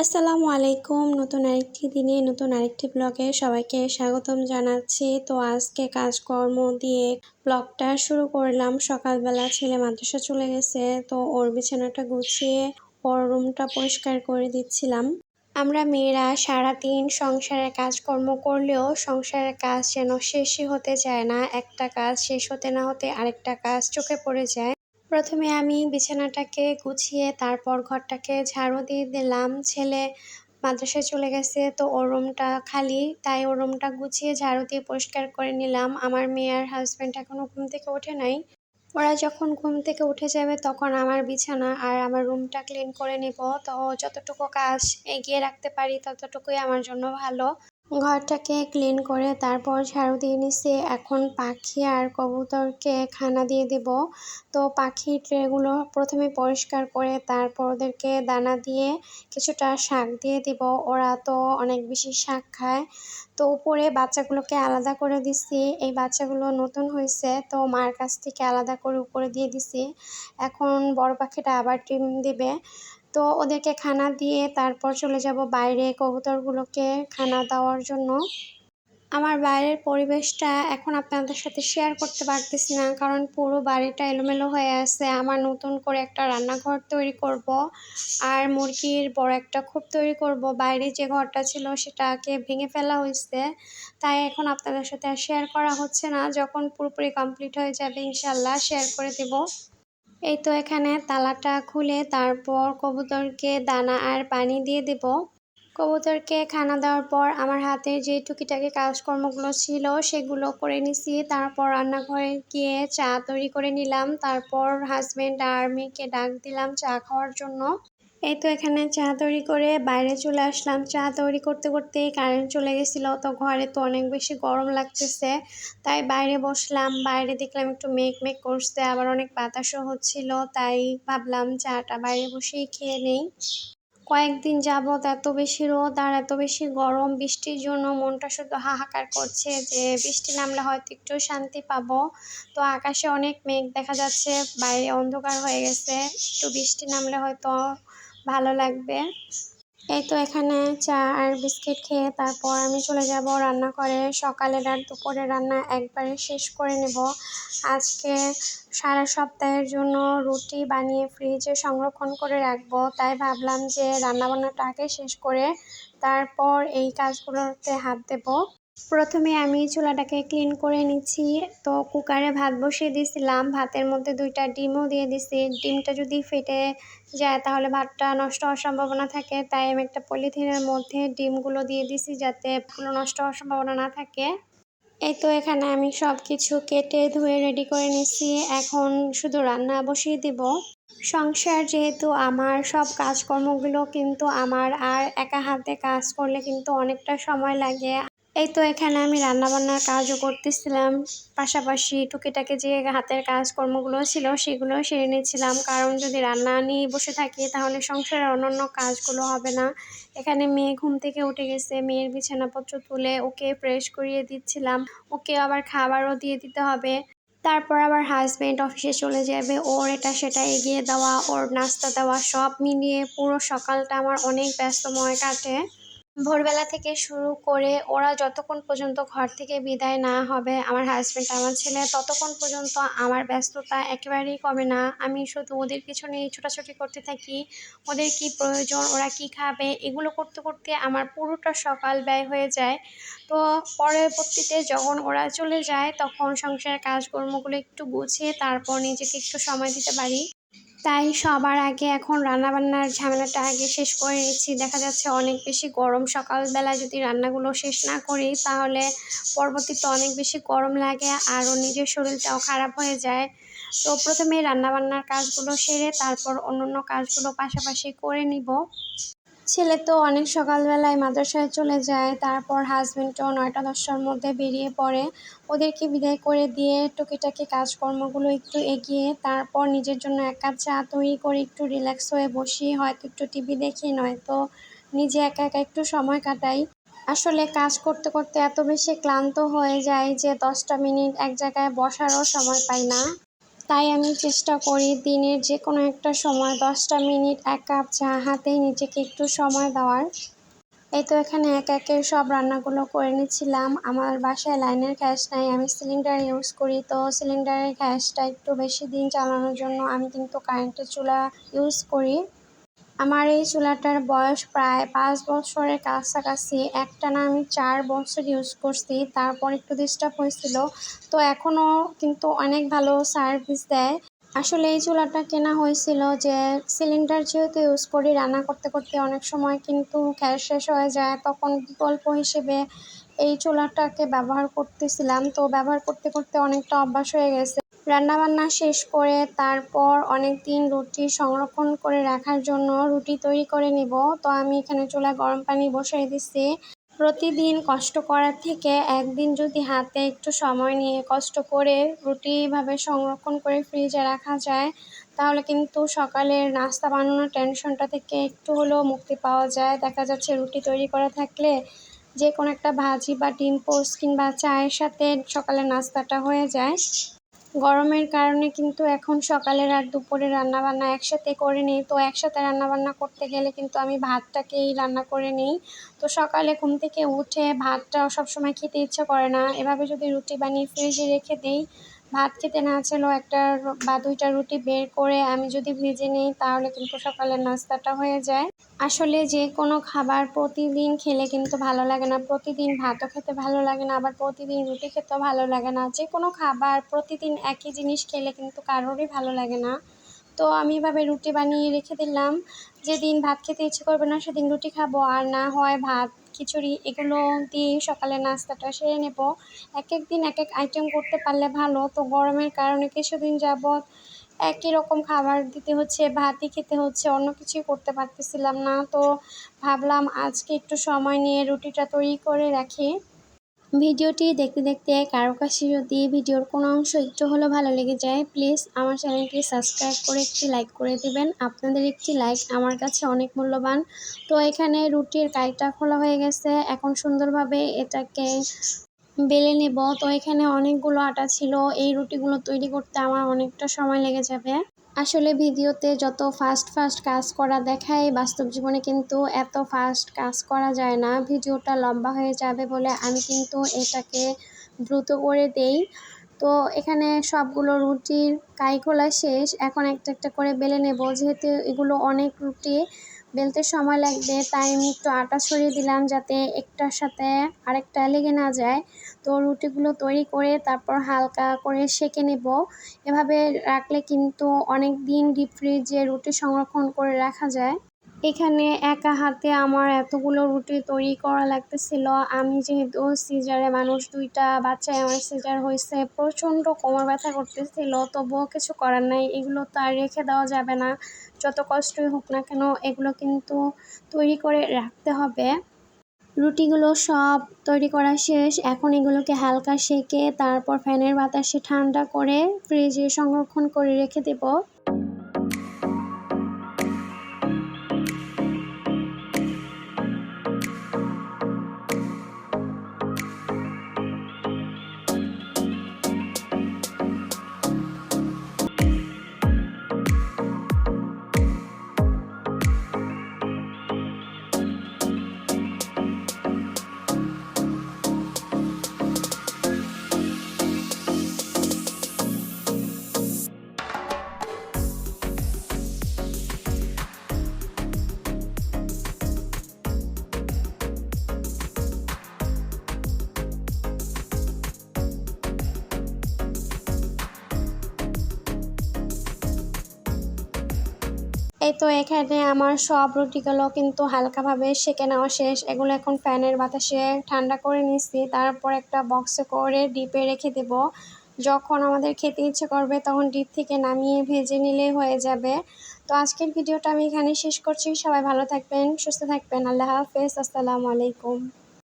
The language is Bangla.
আসসালামু আলাইকুম। নতুন আরেকটি দিনে নতুন আরেকটি ব্লগে সবাইকে স্বাগতম জানাচ্ছি। তো আজকে কাজকর্ম দিয়ে ব্লগটা শুরু করলাম। সকালবেলা ছেলে মাদ্রাসা চলে গেছে, তো ওর বিছানাটা গুছিয়ে ওর রুমটা পরিষ্কার করে দিচ্ছিলাম। আমরা মেয়েরা সারাদিন সংসারের কাজকর্ম করলেও সংসারের কাজ যেন শেষই হতে চায় না। একটা কাজ শেষ হতে না হতে আরেকটা কাজ চোখে পড়ে যায়। প্রথমে আমি বিছানাটাকে গুছিয়ে তারপর ঘরটাকে ঝাড়ু দিয়ে দিলাম। ছেলে মাদ্রাসায় চলে গেছে, তো ওর রুমটা খালি, তাই ওর রুমটা গুছিয়ে ঝাড়ু দিয়ে পরিষ্কার করে নিলাম। আমার মেয়ে আর হাজব্যান্ড এখনও ঘুম থেকে ওঠে নাই। ওরা যখন ঘুম থেকে উঠে যাবে তখন আমার বিছানা আর আমার রুমটা ক্লিন করে নেব। তো যতটুকু কাজ এগিয়ে রাখতে পারি ততটুকুই আমার জন্য ভালো। ঘরটাকে ক্লিন করে তারপর ঝাড়ু দিয়ে নিছি। এখন পাখি আর কবুতরকে খানা দিয়ে দেব। তো পাখির ট্রেগুলো প্রথমে পরিষ্কার করে তারপর ওদেরকে দানা দিয়ে কিছুটা শাক দিয়ে দিব। ওরা তো অনেক বেশি শাক খায়। তো উপরে বাচ্চাগুলোকে আলাদা করে দিছি। এই বাচ্চাগুলো নতুন হয়েছে, তো মার কাছ থেকে আলাদা করে উপরে দিয়ে দিছি। এখন বড় পাখিটা আবার ডিম দেবে। তো ওদেরকে খানা দিয়ে তারপর চলে যাব বাইরে কবুতরগুলোকে খানা দেওয়ার জন্য। আমার বাইরের পরিবেশটা এখন আপনাদের সাথে শেয়ার করতে পারতেছি না, কারণ পুরো বাড়িটা এলোমেলো হয়ে আছে। আমার নতুন করে একটা রান্নাঘর তৈরি করব আর মুরগির বড় একটা খুব তৈরি করব। বাইরে যে ঘরটা ছিল সেটাকে ভেঙে ফেলা হয়েছে, তাই এখন আপনাদের সাথে আর শেয়ার করা হচ্ছে না। যখন পুরোপুরি কমপ্লিট হয়ে যাবে ইনশাল্লাহ শেয়ার করে দেব। এই তো এখানে তালাটা খুলে তারপর কবুতরকে দানা আর পানি দিয়ে দেব। কবুতরকে খানা দেওয়ার পর আমার হাতে যে টুকিটাকি কাজকর্মগুলো ছিল সেগুলো করে নিছি। তারপর রান্নাঘরে গিয়ে চা তৈরি করে নিলাম। তারপর হাজব্যান্ড আর মেয়েকে ডাক দিলাম চা খাওয়ার জন্য। এই তো এখানে চা তৈরি করে বাইরে চলে আসলাম। চা তৈরি করতে করতেই কারেন্ট চলে গেছিল। তো ঘরে তো অনেক বেশি গরম লাগতেছে। তাই বাইরে বসলাম। বাইরে দেখলাম একটু মেঘ মেঘ করছে। আবার অনেক বাতাসও হচ্ছিল। তাই ভাবলাম চাটা বাইরে বসেই খেয়ে নেই। কয়েকদিন যাবৎ এত বেশি রোদ আর এত বেশি গরম। বৃষ্টির জন্য মনটা শুধু হাহাকার করছে যে বৃষ্টি নামলে হয়তো একটু শান্তি পাবো। তো আকাশে অনেক মেঘ দেখা যাচ্ছে। বাইরে অন্ধকার হয়ে গেছে। একটু বৃষ্টি নামলে হয়তো ভালো লাগবে। এই তো এখানে চা আর বিস্কিট খেয়ে তারপর আমি চলে যাব রান্না করে। সকালের আর দুপুরে রান্না একবারে শেষ করে নেব। আজকে সারা সপ্তাহের জন্য রুটি বানিয়ে ফ্রিজে সংরক্ষণ করে রাখব। তাই ভাবলাম যে রান্নাবান্নাটা আগে শেষ করে তারপর এই কাজগুলোতে হাত দেব। প্রথমে আমি চুলাটাকে ক্লিন করে নিচ্ছি। তো কুকারে ভাত বসিয়ে দিয়েছিলাম ভাতের মধ্যে দুইটা ডিমও দিয়ে দিছি। ডিমটা যদি ফেটে যায় তাহলে ভাতটা নষ্ট হওয়ার সম্ভাবনা থাকে। তাই আমি একটা পলিথিনের মধ্যে ডিমগুলো দিয়ে দিছি যাতে এগুলো নষ্ট হওয়ার সম্ভাবনা না থাকে। এই তো এখানে আমি সব কিছু কেটে ধুয়ে রেডি করে নিছি এখন শুধু রান্না বসিয়ে দিব। সংসার যেহেতু আমার, সব কাজকর্মগুলো কিন্তু আমার। আর একা হাতে কাজ করলে কিন্তু অনেকটা সময় লাগে। এই তো এখানে আমি রান্নাবান্নার কাজও করতেছিলাম। পাশাপাশি টুকিটাকি যে হাতের কাজকর্মগুলো ছিল সেগুলো সেরে নিচ্ছিলাম কারণ যদি রান্না নিয়ে বসে থাকি তাহলে সংসারের অন্যান্য কাজগুলো হবে না। এখানে মেয়ে ঘুম থেকে উঠে গেছে, মেয়ের বিছানাপত্র তুলে ওকে ফ্রেশ করিয়ে দিচ্ছিলাম। ওকে আবার খাবারও দিয়ে দিতে হবে। তারপর আবার হাজব্যান্ড অফিসে চলে যাবে, ওর এটা সেটা এগিয়ে দেওয়া, ওর নাস্তা দেওয়া সব মিলিয়ে পুরো সকালটা আমার অনেক ব্যস্তময় কাটে। ভোরবেলা থেকে শুরু করে ওরা যতক্ষণ পর্যন্ত ঘর থেকে বিদায় না হবে, আমার হাজব্যান্ড আমার ছেলে, ততক্ষণ পর্যন্ত আমার ব্যস্ততা একেবারেই কমে না। আমি শুধু ওদের পিছনে ছোটাছুটি করতে থাকি, ওদের কি প্রয়োজন, ওরা কি খাবে, এগুলো করতে করতে আমার পুরোটা সকাল ব্যয় হয়ে যায়। তো পরবর্তীতে যখন ওরা চলে যায়, তখন সংসারের কাজকর্মগুলো একটু গুছিয়ে তারপর নিজেকে একটু সময় দিতে পারি। তাই সবার আগে এখন রান্নাবান্নার ঝামেলাটা আগে শেষ করে নিচ্ছি। দেখা যাচ্ছে অনেক বেশি গরম সকালবেলা যদি রান্নাগুলো শেষ না করি, তাহলে পরবর্তীতে অনেক বেশি গরম লাগে আরও নিজের শরীরটাও খারাপ হয়ে যায়। তো প্রথমে রান্নাবান্নার কাজগুলো সেরে তারপর অন্য অন্য কাজগুলো পাশাপাশি করে নিব। ছেলে তো অনেক সকালবেলায় মাদ্রাসায় চলে যায়, তারপর হাজব্যান্ডও নয়টা দশটার মধ্যে বেরিয়ে পড়ে। ওদেরকে বিদায় করে দিয়ে টুকিটাকি কাজকর্মগুলো একটু এগিয়ে, তারপর নিজের জন্য এক কাপ চা তৈরি করে একটু রিল্যাক্স হয়ে বসি। হয়তো একটু টিভি দেখি, নয়তো নিজে একা একা একটু সময় কাটাই। আসলে কাজ করতে করতে এত বেশি ক্লান্ত হয়ে যায় যে দশটা মিনিট এক জায়গায় বসারও সময় পাই না। তাই আমি চেষ্টা করি দিনের যে কোনো একটা সময়, দশটা মিনিট, এক কাপ চা, হাতে নিজেকে একটু সময় দেওয়ার। এই তো এখানে এক একে সব রান্নাগুলো করে নিয়েছিলাম আমার বাসায় লাইনের গ্যাস নাই, আমি সিলিন্ডার ইউজ করি। তো সিলিন্ডারের গ্যাসটা একটু বেশি দিন চালানোর জন্য আমি কিন্তু কারেন্টের চুলা ইউজ করি। আমার এই চুলাটার বয়স প্রায় পাঁচ বছরের কাছাকাছি। একটানা আমি চার বছর ইউজ করছি, তারপর একটু ডিস্টার্ব হয়েছিল। তো এখনও কিন্তু অনেক ভালো সার্ভিস দেয়। আসলে এই চুলাটা কেনা হয়েছিল যে সিলিন্ডার যেহেতু ইউজ করি, রান্না করতে করতে অনেক সময় কিন্তু গ্যাস শেষ হয়ে যায়, তখন বিকল্প হিসেবে এই চুলাটাকে ব্যবহার করতেছিলাম। তো ব্যবহার করতে করতে অনেকটা অভ্যাস হয়ে গেছে। রান্নাবান্না শেষ করে তারপর অনেক দিন রুটি সংরক্ষণ করে রাখার জন্য রুটি তৈরি করে নিব। তো আমি এখানে চুলা গরম পানি বসিয়ে দিচ্ছি প্রতিদিন কষ্ট করার থেকে একদিন যদি হাতে একটু সময় নিয়ে কষ্ট করে রুটি এভাবে সংরক্ষণ করে ফ্রিজে রাখা যায়, তাহলে কিন্তু সকালের নাস্তা বানানোর টেনশনটা থেকে একটু হলেও মুক্তি পাওয়া যায়। দেখা যাচ্ছে রুটি তৈরি করা থাকলে যে কোনো একটা ভাজি বা ডিম পোস্ট কিংবা চায়ের সাথে সকালের নাস্তাটা হয়ে যায়। গরমের কারণে কিন্তু এখন সকালের আর দুপুরে রান্নাবান্না একসাথে করে নিই। তো একসাথে রান্নাবান্না করতে গেলে কিন্তু আমি ভাতটাকেই রান্না করে নিই। তো সকালে ঘুম থেকে উঠে ভাতটা সবসময় খেতে ইচ্ছা করে না। এভাবে যদি রুটি বানিয়ে ফ্রিজে রেখে দিই ভাত খেতে না ছিল একটা বা দুইটা রুটি বের করে আমি যদি ভেজে নিই, তাহলে কিন্তু সকালের নাস্তাটা হয়ে যায়। আসলে যে কোনো খাবার প্রতিদিন খেলে কিন্তু ভালো লাগে না। প্রতিদিন ভাতও খেতে ভালো লাগে না, আবার প্রতিদিন রুটি খেতেও ভালো লাগে না। যে কোনো খাবার প্রতিদিন একই জিনিস খেলে কিন্তু কারোরই ভালো লাগে না। তো আমি এভাবে রুটি বানিয়ে রেখে দিলাম। যেদিন ভাত খেতে ইচ্ছে করবে না, সেদিন রুটি খাব। আর না হয় ভাত খিচুড়ি, এগুলো দিয়ে সকালে নাস্তাটা সেরে নেব। এক এক দিন এক এক আইটেম করতে পারলে ভালো, তো গরমের কারণে কিছুদিন যাবৎ একই রকম খাবার দিতে হচ্ছে, ভাতই খেতে হচ্ছে, অন্য কিছুই করতে পারতেছিলাম না। তো ভাবলাম আজকে একটু সময় নিয়ে রুটিটা তৈরি করে রাখি। ভিডিওটি দেখতে দেখতে কারও কাছে যদি ভিডিওর কোনো অংশ একটু হলেও ভালো লেগে যায় প্লিজ আমার চ্যানেলটি সাবস্ক্রাইব করে একটি লাইক করে দিবেন। আপনাদের একটি লাইক আমার কাছে অনেক মূল্যবান। তো এখানে রুটির কাইটা খোলা হয়ে গেছে। এখন সুন্দরভাবে এটাকে বেলে নেব। তো এখানে অনেকগুলো আটা ছিল। এই রুটিগুলো তৈরি করতে আমার অনেকটা সময় লেগে যাবে। আসলে ভিডিওতে যত ফাস্ট ফাস্ট কাজ করা দেখায়, বাস্তব জীবনে কিন্তু এত ফাস্ট কাজ করা যায় না। ভিডিওটা লম্বা হয়ে যাবে বলে আমি কিন্তু এটাকে দ্রুত করে দেই। তো এখানে সবগুলো রুটির কাই খোলা শেষ। এখন একটা একটা করে বেলে নেব। যেহেতু এগুলো অনেক রুটি বেলতে সময় লাগবে, তাই আমি একটু আটা ছড়িয়ে দিলাম যাতে একটার সাথে আরেকটা লেগে না যায়। তো রুটিগুলো তৈরি করে তারপর হালকা করে সেঁকে নেব। এভাবে রাখলে কিন্তু অনেক দিন ডিপ ফ্রিজে রুটি সংরক্ষণ করে রাখা যায়। এখানে একা হাতে আমার এতগুলো রুটি তৈরি করা লাগতেছিল। আমি যেহেতু সিজারে মানুষ, দুইটা বাচ্চায় আমার সিজার হয়েছে, প্রচণ্ড কোমর ব্যথা করতেছিল, তবুও কিছু করার নাই। এগুলো তো আর রেখে দেওয়া যাবে না। যত কষ্টই হোক না কেন, এগুলো কিন্তু তৈরি করে রাখতে হবে। রুটিগুলো সব তৈরি করা শেষ। এখন এগুলোকে হালকা সেঁকে, তারপর ফ্যানের বাতাসে ঠান্ডা করে ফ্রিজে সংরক্ষণ করে রেখে দেব। এই তো এখানে আমার সব রুটিগুলো কিন্তু হালকাভাবে সেঁকে নেওয়া শেষ। এগুলো এখন ফ্যানের বাতাসে ঠান্ডা করে নিচ্ছি। তারপর একটা বক্সে করে ডিপে রেখে দেব। যখন আমাদের খেতে ইচ্ছে করবে তখন ডিপ থেকে নামিয়ে ভেজে নিলে হয়ে যাবে। তো আজকের ভিডিওটা আমি এখানে শেষ করছি। সবাই ভালো থাকবেন, সুস্থ থাকবেন। আল্লাহ হাফেজ। আসসালামু আলাইকুম।